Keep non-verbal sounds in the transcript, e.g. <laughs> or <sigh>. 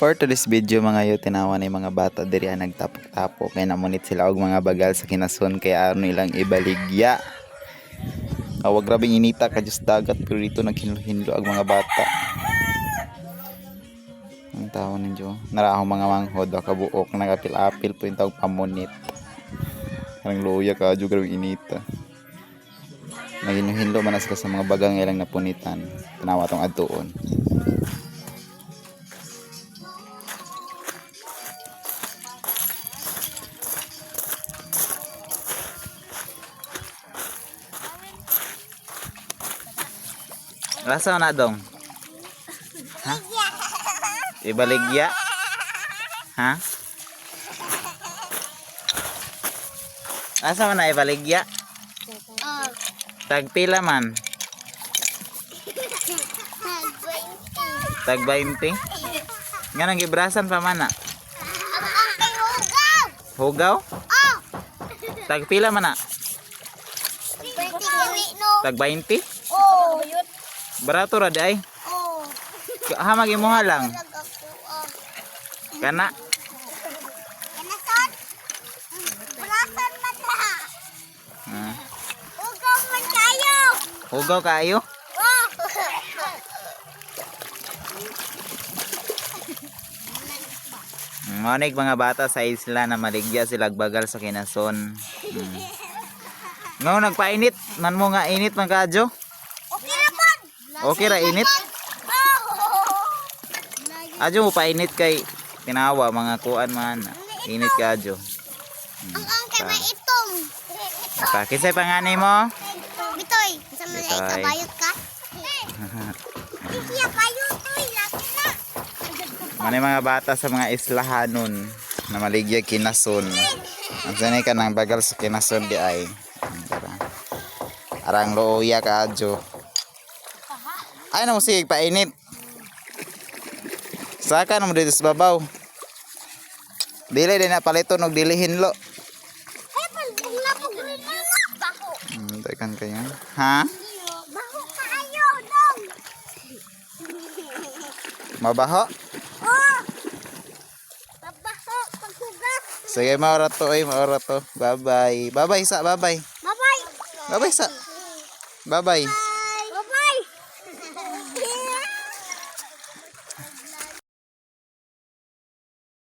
For today's video mga yo tinawa ni mga bata diri nagtapok-tapok kay namunit sila og mga bagal sa kinason kay aron nilang ibaligya. Awag grabing inita ka just dagat pero dito naghinlo-hinlo ang mga bata. Ang tawon ninyo. Narahong mga manghod o kabuok nagapil-apil po yung tawag pamunit. Karang luya ka jud grabing inita. Naghinlo-hinlo man na sila sa mga bagang ilang napunitan. Tanawa tong adtuon. Rasa na dong? Ha? Ibaligya? Ha? Asa man na ibaligya? Oh, Tagpila man? tag-20. Tag 20? Nga nang gibrasan pa man na? Hugaw! Oh! Tagpila man na? 20 kiwi, no? Tag 20? Oh! Yun. Barato ra di ay. Oh! Hamag imuha lang. Lag ako, oh. Kana? Kanasan? Kanasan man na? Ah. Hugaw man kayo! Hugaw kayo? Oh! Manig mga bata sa isla na maligya sila bagal sa kinason. Hmm. No, nagpainit. Man mo nga init man kadyo. Okay ra init. <laughs> Adyo mo painit kay tinawa mga kuan man. Init kadyo. Ang angkay may itong. Ata, kinsay panganay mo? Bitoy, sa mga ikabayot ka? <laughs> Iya, bayot, uy, laki na. Mga bata sa mga islahanon na maligya kinason. Ang sanay ka ng bagal sa kinason di ay. Ang. Arang looya ka adyo. Ay na mo sige painit. Saka na mo dito sa babaw. Dili din na palito og dili hinlo. Ay, palbong na po rin Baho. Hmm, dagan kayo. Ha? Baho kayo, dong. <laughs> Mabaho? Oh! Babaho, paghugas. Sige, maura to ay, maura to. Bye-bye. Bye-bye sa, bye-bye. Bye-bye. Bye-bye sa. Bye-bye. Bye.